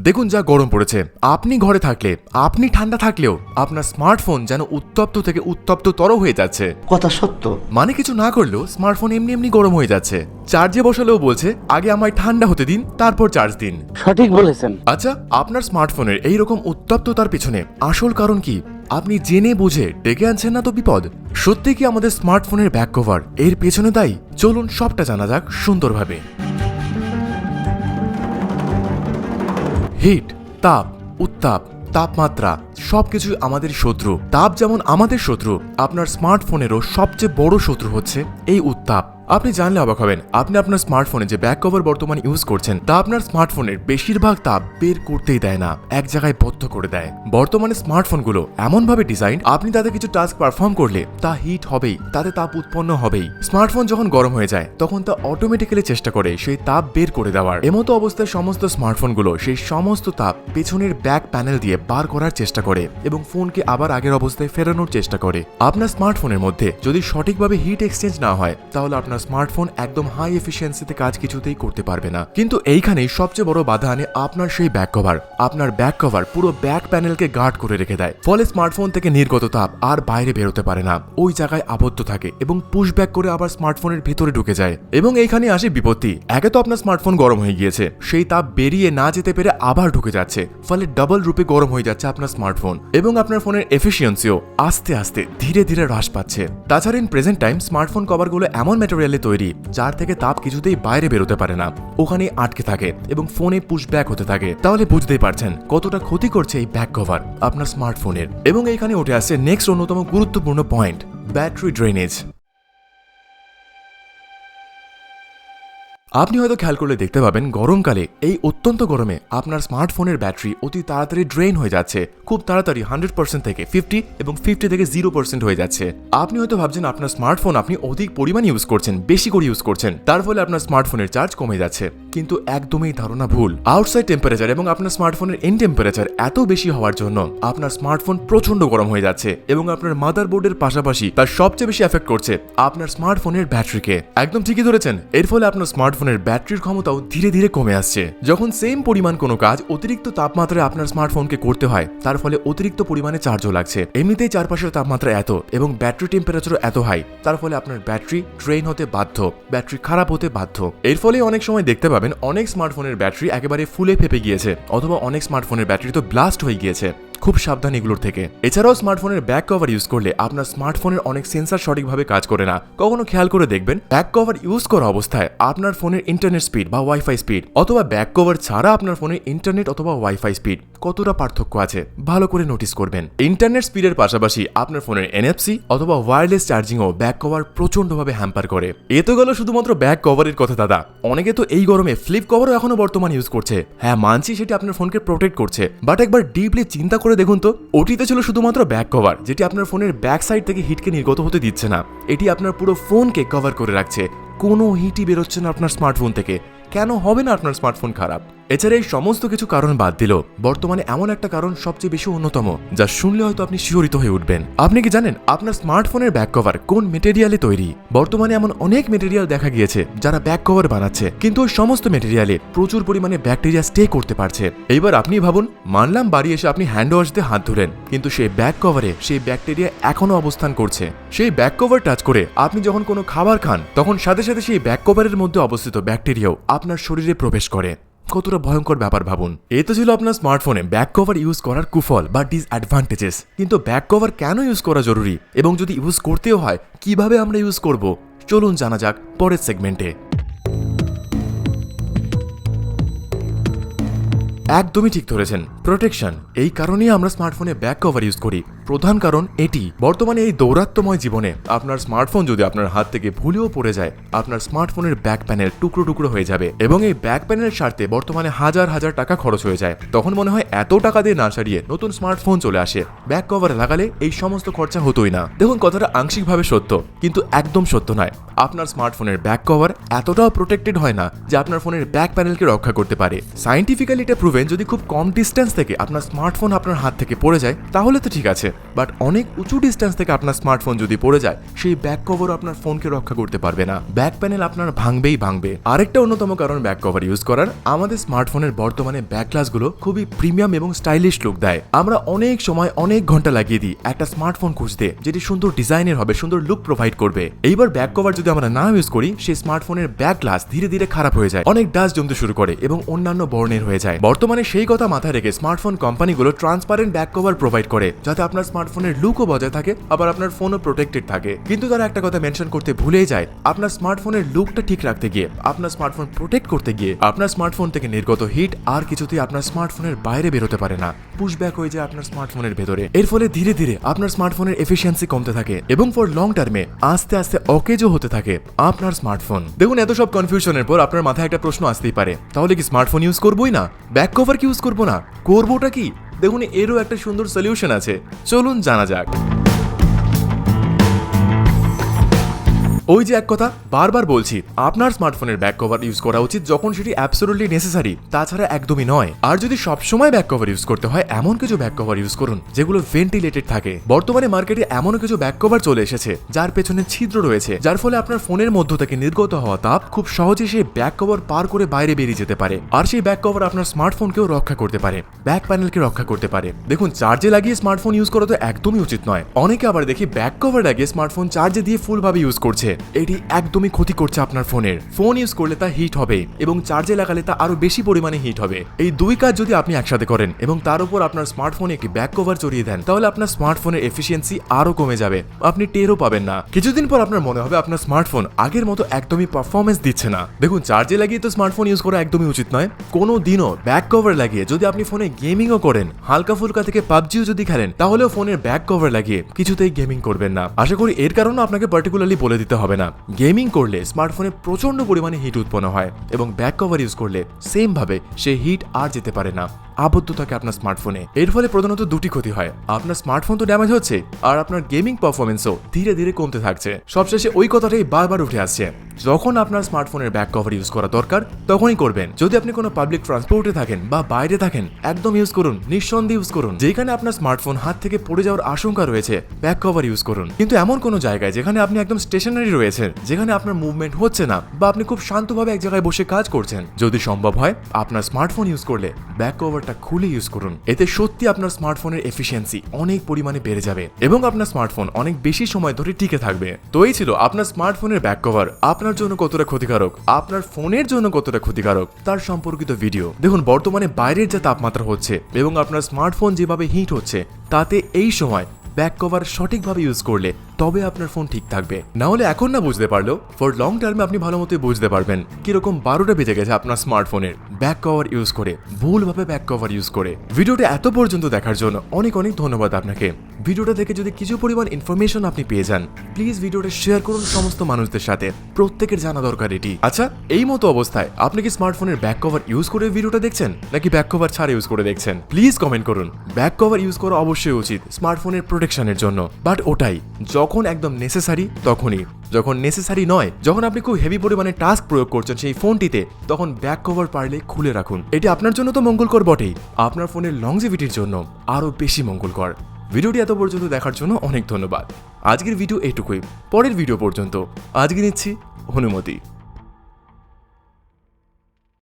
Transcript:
দেখুন যা গরম পড়েছে। আপনি ঘরে থাকলে আপনি ঠান্ডা থাকলেও আপনার স্মার্টফোন যেন উত্তপ্ত থেকে উত্তপ্ততর হয়ে যাচ্ছে। কথা সত্য। মানে কিছু না করলেও স্মার্টফোন এমনি এমনি গরম হয়ে যাচ্ছে। চার্জে বসালেও বলছে আগে আমায় ঠান্ডা হতে দিন তারপর চার্জ দিন। সঠিক বলেছেন। আচ্ছা আপনার স্মার্টফোনের এই রকম উত্তপ্ততার পিছনে আসল কারণ কি? আপনি জেনে বুঝে ডেকে আনছেন না তো বিপদ? সত্যি কি আমাদের স্মার্টফোনের ব্যাক কভার এর পেছনে দায়ী? চলুন সবটা জানা যাক সুন্দরভাবে। হিট, তাপ, উত্তাপ, তাপমাত্রা, সবকিছুই আমাদের শত্রু। তাপ যেমন আমাদের শত্রু, আপনার স্মার্টফোনেরও সবচেয়ে বড় শত্রু হচ্ছে এই উত্তাপ। আপনি জানলে অবাক হবেন, আপনি আপনার স্মার্টফোনে যে ব্যাক কভার বর্তমানে ইউজ করছেন, তা আপনার স্মার্টফোনের বেশিরভাগ তাপ বের করতেই দেয় না, এক জায়গায় বদ্ধ করে দেয়। বর্তমানে স্মার্টফোনগুলো এমনভাবে ডিজাইন আপনি তাতে কিছু টাস্ক পারফর্ম করলে তা হিট হবেই, তাতে তাপ উৎপন্ন হবেই। স্মার্টফোন যখন গরম হয়ে যায়, তখন তা অটোমেটিক্যালি চেষ্টা করে সেই তাপ বের করে দেওয়ার। এমতো অবস্থায় সমস্ত স্মার্টফোনগুলো সেই সমস্ত তাপ পেছনের ব্যাক প্যানেল দিয়ে বার করার চেষ্টা করে এবং ফোনকে আবার আগের অবস্থায় ফেরানোর চেষ্টা করে। আপনার স্মার্টফোনের মধ্যে যদি সঠিকভাবে হিট এক্সচেঞ্জ না হয়, তাহলে আপনার স্মার্টফোন একদম হাই এফিসিয়েন্সিতে কাজ কিছুতেই করতে পারবে না। কিন্তু এইখানেই সবচেয়ে বড় বাধা আনে আপনার সেই ব্যাক কভার আপনার ব্যাক কভার পুরো ব্যাক প্যানেলকে গার্ড করে রেখে দেয়। ফলে স্মার্টফোন থেকে নির্গত তাপ আর বাইরে বেরোতে পারে না। ওই জায়গায় আবদ্ধ থাকে এবং পুশ ব্যাক করে আবার স্মার্টফোনের ভিতরে ঢুকে যায়। এবং এইখানে আসে বিপত্তি। একে তো আপনার স্মার্টফোন গরম হয়ে গিয়েছে। সেই তাপ বেরিয়ে না যেতে পেরে আবার ঢুকে যাচ্ছে। ফলে ডাবল রূপে গরম হয়ে যাচ্ছে আপনার স্মার্টফোন। এবং আপনার ফোনের এফিসিয়েন্সিও আস্তে আস্তে ধীরে ধীরে হ্রাস পাচ্ছে। তাছাড়া ইন প্রেজেন্ট টাইম স্মার্টফোন কভারগুলো এমন ম্যাটেরিয়ালে তৈরি, যার থেকে তাপ কিছুতেই বাইরে বেরোতে পারে না। ওখানে আটকে থাকে এবং ফোনে পুশব্যাক হতে থাকে। তাহলে বুঝতেই পারছেন কতটা ক্ষতি করছে এই ব্যাক কভার আপনার স্মার্টফোনের এবং এখানে উঠে আসছে নেক্সট অন্যতম গুরুত্বপূর্ণ পয়েন্ট ব্যাটারি ড্রেনেজ আপনি হয়তো খেয়াল করলে দেখতে পাবেন গরমকালে এই অত্যন্ত গরমে আপনার স্মার্টফোনের ব্যাটারি অতি তাড়াতাড়ি ড্রেন হয়ে যাচ্ছে। খুব তাড়াতাড়ি হান্ড্রেড পার্সেন্ট থেকে ফিফটি এবং ফিফটি থেকে জিরো পার্সেন্ট হয়ে যাচ্ছে। আপনি হয়তো ভাবছেন আপনার স্মার্টফোন আপনি অধিক পরিমাণ ইউজ করছেন, বেশি করে ইউজ করছেন। তার ফলে আপনার স্মার্টফোনের চার্জ কমে যাচ্ছে। কিন্তু একদমই ধারণা ভুল। আউটসাইড টেম্পারেচার এবং আপনার স্মার্টফোনের ইন টেম্পারেচার এত বেশি হওয়ার জন্য আপনার স্মার্টফোন প্রচণ্ড গরম হয়ে যাচ্ছে এবং আপনার মাদারবোর্ডের পাশাপাশি তার সবচেয়ে বেশি এফেক্ট করছে আপনার স্মার্টফোনের ব্যাটারিকে একদম ঠিকই ধরেছেন। এর ফলে আপনার স্মার্টফোনের ব্যাটারির ক্ষমতাও ধীরে ধীরে কমে আসছে। যখন সেম পরিমাণ কোনো কাজ অতিরিক্ত তাপমাত্রায় আপনার স্মার্টফোনকে করতে হয়, তার ফলে অতিরিক্ত পরিমাণে চার্জও লাগছে। এমনিতেই চারপাশের তাপমাত্রা এত এবং ব্যাটারি টেম্পারেচারও এত হাই তার ফলে আপনার ব্যাটারি ড্রেন হতে বাধ্য ব্যাটারি খারাপ হতে বাধ্য। এর ফলে অনেক সময় দেখতে পাবেন অনেক স্মার্টফোনের ব্যাটারি একেবারে ফুলে ফেপে গিয়েছে, অথবা অনেক স্মার্টফোনের ব্যাটারি তো ব্লাস্ট হয়ে গিয়েছে। খুব সাবধান এগুলোর থেকে। এছাড়াও স্মার্টফোনের ব্যাক কভার ইউজ করলে আপনার স্মার্টফোনের অনেক সেন্সার সঠিকভাবে কাজ করে না। কখনো খেয়াল করে দেখবেন ব্যাক কভার ইউজ করা অবস্থায় আপনার ফোনের ইন্টারনেট স্পিড বা ওয়াইফাই স্পিড অথবা ব্যাক কভার ছাড়া আপনার ফোনের ইন্টারনেট অথবা ওয়াইফাই স্পিড কতটা পার্থক্য আছে, ভালো করে নোটিস করবেন। ইন্টারনেট স্পিডের পাশাপাশি আপনার ফোনের এনএফসি অথবা ওয়্যারলেস চার্জিংও ব্যাক কভার প্রচন্ডভাবে হ্যাম্পার করে। এ তো গেল শুধুমাত্র ব্যাক কভারের কথা, দাদা। অনেকে তো এই গরমে ফ্লিপ কভারও এখনও বর্তমান ইউজ করছে। হ্যাঁ মানছি সেটি আপনার ফোনকে প্রোটেক্ট করছে। বাট একবার ডিপলি চিন্তা দেখুন তো, ওটিতে ছিল শুধুমাত্র ব্যাক কভার যেটি আপনার ফোনের ব্যাক সাইড থেকে হিটকে নির্গত হতে দিচ্ছে না। এটি আপনার পুরো ফোনকে কভার করে রাখছে। কোনো হিটই বেরোচ্ছে না আপনার স্মার্টফোন থেকে। কেন হবে না আপনার স্মার্টফোন খারাপ? এছাড়া এই সমস্ত কিছু কারণ বাদ দিল। বর্তমানে এমন একটা কারণ সবচেয়ে বেশি অন্যতম, যা শুনলে হয়তো আপনি শিহরিত হয়ে উঠবেন। আপনি কি জানেন, আপনার স্মার্টফোনের ব্যাক কভার কোন মেটেরিয়ালে তৈরি? বর্তমানে এমন অনেক মেটেরিয়াল দেখা গিয়েছে, যারা ব্যাক কভার বানাচ্ছে। কিন্তু ওই সমস্ত মেটেরিয়ালে প্রচুর পরিমাণে ব্যাকটেরিয়া স্টে করতে পারছে। এইবার আপনি ভাবুন, মানলাম বাড়ি এসে আপনি হ্যান্ড ওয়াশ দিয়ে হাত ধুলেন, কিন্তু সেই ব্যাক কভারে সেই ব্যাকটেরিয়া এখনও অবস্থান করছে। সেই ব্যাক কভার টাচ করে আপনি যখন কোনো খাবার খান, তখন সাথে সাথে সেই ব্যাক কভারের মধ্যে অবস্থিত ব্যাকটেরিয়াও আপনার শরীরে প্রবেশ করে। কতটা ভয়ঙ্কর ব্যাপার ভাবুন। এ তো ছিল আপনার স্মার্টফোনে ব্যাক কভার ইউজ করার কুফল বা ডিসঅ্যাডভান্টেজেস কিন্তু ব্যাক কভার কেন ইউজ করা জরুরি? এবং যদি ইউজ করতেও হয়, কীভাবে আমরা ইউজ করব? চলুন জানা যাক পরের সেগমেন্টে একদমই ঠিক ধরেছেন। প্রোটেকশন এই কারণেই আমরা স্মার্টফোনে ব্যাক কভার ইউজ করি। প্রধান কারণ এটি। বর্তমানে এই দৌরাত্মময় জীবনে আপনার স্মার্টফোন যদি আপনার হাত থেকে ভুলেও পড়ে যায়, আপনার স্মার্টফোনের ব্যাক প্যানেল টুকরো টুকরো হয়ে যাবে এবং এই ব্যাক প্যানেলের স্বার্থে বর্তমানে হাজার হাজার টাকা খরচ হয়ে যায়। তখন মনে হয় এত টাকা দিয়ে না সারিয়ে নতুন স্মার্টফোন চলে আসে। ব্যাক কভার লাগালে এই সমস্ত খরচা হতোই না। দেখুন, কথাটা আংশিকভাবে সত্য, কিন্তু একদম সত্য নয়। আপনার স্মার্টফোনের ব্যাক কভার এতটাও প্রোটেক্টেড হয় না যে আপনার ফোনের ব্যাক প্যানেলকে রক্ষা করতে পারে। সাইন্টিফিক্যালি এটা প্রুভেন, যদি খুব কম ডিস্টেন্স থেকে আপনার স্মার্টফোন আপনার হাত থেকে পড়ে যায়, তাহলে তো ঠিক আছে। বাট অনেক উঁচু ডিস্টেন্স থেকে আপনার স্মার্টফোন যদি পড়ে যায়, সেই ব্যাক কভার আপনার ফোনকে রক্ষা করতে পারবে না। ব্যাক প্যানেল আপনার ভাঙবেই ভাঙবে। আরেকটা অন্যতম কারণ ব্যাক কভার ইউজ করার, আমাদের স্মার্টফোনের বর্তমানে ব্যাক গ্লাসগুলো খুবই প্রিমিয়াম এবং স্টাইলিশ লুক দেয়। আমরা অনেক সময় অনেক ঘণ্টা লাগিয়ে দিই একটা স্মার্টফোন খুঁজতে, যেটি সুন্দর ডিজাইনের হবে, সুন্দর লুক প্রোভাইড করবে। এইবার ব্যাক কভার যদি আমরা না ইউজ করি, সেই স্মার্টফোনের ব্যাক গ্লাস ধীরে ধীরে খারাপ হয়ে যায়। অনেক ডাস্ট জমতে শুরু করে এবং অন্যান্য বর্ণের হয়ে যায়। বর্তমানে সেই কথা মাথায় রেখে স্মার্টফোন কোম্পানিগুলো ট্রান্সপারেন্ট ব্যাক কভার প্রোভাইড করে, যাতে আপনার স্মার্টফোনের লুকও বজায় থাকে, আবার আপনার ফোনও প্রোটেক্টেড থাকে। কিন্তু তারা একটা কথা মেনশন করতে ভুলেই যায়, আপনার স্মার্টফোনের লুকটা ঠিক রাখতে গিয়ে, আপনার স্মার্টফোন প্রোটেক্ট করতে গিয়ে, আপনার স্মার্টফোন থেকে নির্গত হিট আর কিছুতেই আপনার স্মার্টফোনের বাইরে বেরোতে পারে না। পুশব্যাক হয়ে যায় আপনার স্মার্টফোনের ভেতরে। এর ফলে ধীরে ধীরে আপনার স্মার্টফোনের এফিসিয়েন্সি কমতে থাকে এবং ফর লং টার্মে আস্তে আস্তে অকেজও হতে থাকে আপনার স্মার্টফোন দেখুন, এত সব কনফিউশনের পর আপনার মাথায় একটা প্রশ্ন আসতেই পারে। তাহলে কি স্মার্টফোন ইউজ করবোই না? ব্যাক কভার কি ইউজ করব না? করবোটা কি? দেখুন এরও একটা সুন্দর সলিউশন আছে। চলুন জানা যাক। ওই যে এক কথা, বারবার বলছি, আপনার স্মার্টফোনের ব্যাক কভার ইউজ করা উচিত যখন সেটি অ্যাবসোলুটলি নেসেসারি তাছাড়া একদমই নয়। আর যদি সবসময় ব্যাক কভার ইউজ করতে হয়, এমন কিছু ব্যাক কভার ইউজ করুন, যেগুলো ভেন্টিলেটেড থাকে। বর্তমানে মার্কেটে এমন কিছু ব্যাক কভার চলে এসেছে, যার পেছনে ছিদ্র রয়েছে, যার ফলে আপনার ফোনের মধ্য থেকে নির্গত হওয়া তাপ খুব সহজে সেই ব্যাক কভার পার করে বাইরে বেরিয়ে যেতে পারে। আর সেই ব্যাক কভার আপনার স্মার্টফোনকেও রক্ষা করতে পারে ব্যাক প্যানেলকে রক্ষা করতে পারে। দেখুন চার্জে লাগিয়ে স্মার্টফোন ইউজ করা তো একদমই উচিত নয়। অনেকে আবার দেখি ব্যাক কভার লাগিয়ে স্মার্টফোন চার্জে দিয়ে ফুলভাবে ইউজ করছে। এটি একদমই ক্ষতি করছে আপনার ফোনের। ফোন ইউজ করলে তা হিট হবে এবং চার্জে লাগালে তা আরও বেশি পরিমাণে হিট হবে। এই দুই কাজ যদি আপনি একসাথে করেন এবং তার উপর আপনার স্মার্টফোনে একটি ব্যাক কভার চড়িয়ে দেন, তাহলে আপনার স্মার্টফোনের এফিসিয়েন্সি আরও কমে যাবে। আপনি টেরও পাবেন না। কিছুদিন পর আপনার মনে হবে আপনার স্মার্টফোন আগের মতো একদমই পারফরমেন্স দিচ্ছে না। দেখুন, চার্জে লাগিয়ে তো স্মার্টফোন ইউজ করা একদমই উচিত নয়। কোনো দিনও ব্যাক কভার লাগিয়ে যদি আপনি ফোনে গেমিংও করেন, হালকা ফুলকা থেকে পাবজিও যদি খেলেন, তাহলেও ফোনের ব্যাক কভার লাগিয়ে কিছুতেই গেমিং করবেন না। আশা করি এর কারণে আপনাকে পার্টিকুলারলি বলে দিতে হবে। না। গেমিং করলে স্মার্টফোনে প্রচণ্ড পরিমাণে হিট উৎপন্ন হয় এবং ব্যাক কভার ইউজ করলে সেমভাবে সে হিট আর যেতে পারে না। আবদ্ধ থাকে আপনার স্মার্টফোনে এর ফলে প্রধানত দুটি ক্ষতি হয়। আপনার স্মার্টফোন তো ড্যামেজ হচ্ছে, আর আপনার গেমিং পারফরমেন্সও ধীরে ধীরে কমতে থাকছে। সবশেষে ওই কথাটাই বারবার উঠে আসছে। যখন আপনার স্মার্টফোনের ব্যাক কভার ইউজ করা দরকার, তখনই করবেন। যদি আপনি কোনো পাবলিক ট্রান্সপোর্টে থাকেন বা বাইরে থাকেন, একদম ইউজ করুন, নিঃসন্দেহে ইউজ করুন। যেখানে আপনার স্মার্টফোন হাত থেকে পড়ে যাওয়ার আশঙ্কা রয়েছে ব্যাক কভার ইউজ করুন। কিন্তু এমন কোনো জায়গায় যেখানে আপনি একদম স্টেশনারি রয়েছেন, যেখানে আপনার মুভমেন্ট হচ্ছে না বা আপনি খুব শান্তভাবে এক জায়গায় বসে কাজ করছেন, যদি সম্ভব হয়, আপনার স্মার্টফোন ইউজ করলে ব্যাক কভারটা খুলে ইউজ করুন। এতে সত্যি আপনার স্মার্টফোনের এফিসিয়েন্সি অনেক পরিমাণে বেড়ে যাবে এবং আপনার স্মার্টফোন অনেক বেশি সময় ধরে টিকে থাকবে। তো এই ছিল আপনার স্মার্টফোনের ব্যাক কভার আপনার জন্য কতটা ক্ষতিকারক? আপনার ফোনের জন্য কতটা ক্ষতিকারক? তার সম্পর্কিত ভিডিও দেখুন, বর্তমানে বাইরের যা তাপমাত্রা হচ্ছে এবং আপনার স্মার্টফোন যেভাবে হিট হচ্ছে, তাতে এই সময় ব্যাক কভার সঠিকভাবে ইউজ করলে তবে আপনার ফোন ঠিক থাকবে। না হলে এখন না বুঝতে পারলেও ফর লং টার্মে আপনি ভালো মতো বুঝতে পারবেন কীরকম বারোটা বেজে গেছে আপনার স্মার্টফোনের ব্যাক কভার ইউজ করে, ভুলভাবে ব্যাক কভার ইউজ করে। ভিডিওটা এত পর্যন্ত দেখার জন্য অনেক অনেক ধন্যবাদ আপনাকে। ভিডিওটা থেকে যদি কিছু পরিমাণ ইনফরমেশন আপনি পেয়ে যান প্লিজ ভিডিওটা শেয়ার করুন সমস্ত মানুষদের সাথে। প্রত্যেকের জানা দরকার এটি। আচ্ছা এই মতো অবস্থায় আপনি কি স্মার্টফোনের ব্যাক কভার ইউজ করে ভিডিওটা দেখছেন, নাকি ব্যাক কভার ছাড়া ইউজ করে দেখছেন? প্লিজ কমেন্ট করুন। ব্যাক কভার ইউজ করা অবশ্যই উচিত স্মার্টফোনের প্রোটেকশনের জন্য। বাট ওটাই যখন একদম নেসেসারি তখনই। যখন নেসেসারি নয়, যখন আপনি খুব হেভি পরিমাণে টাস্ক প্রয়োগ করছেন সেই ফোনটিতে তখন ব্যাক কভার পারলে খুলে রাখুন। এটি আপনার জন্য তো মঙ্গলকর বটেই। আপনার ফোনের লংজিভিটির জন্য আরও বেশি মঙ্গলকর। ভিডিওটি এত পর্যন্ত দেখার জন্য অনেক ধন্যবাদ। আজকের ভিডিও এটুকুই। পরের ভিডিও পর্যন্ত। আজকে নিচ্ছি অনুমতি।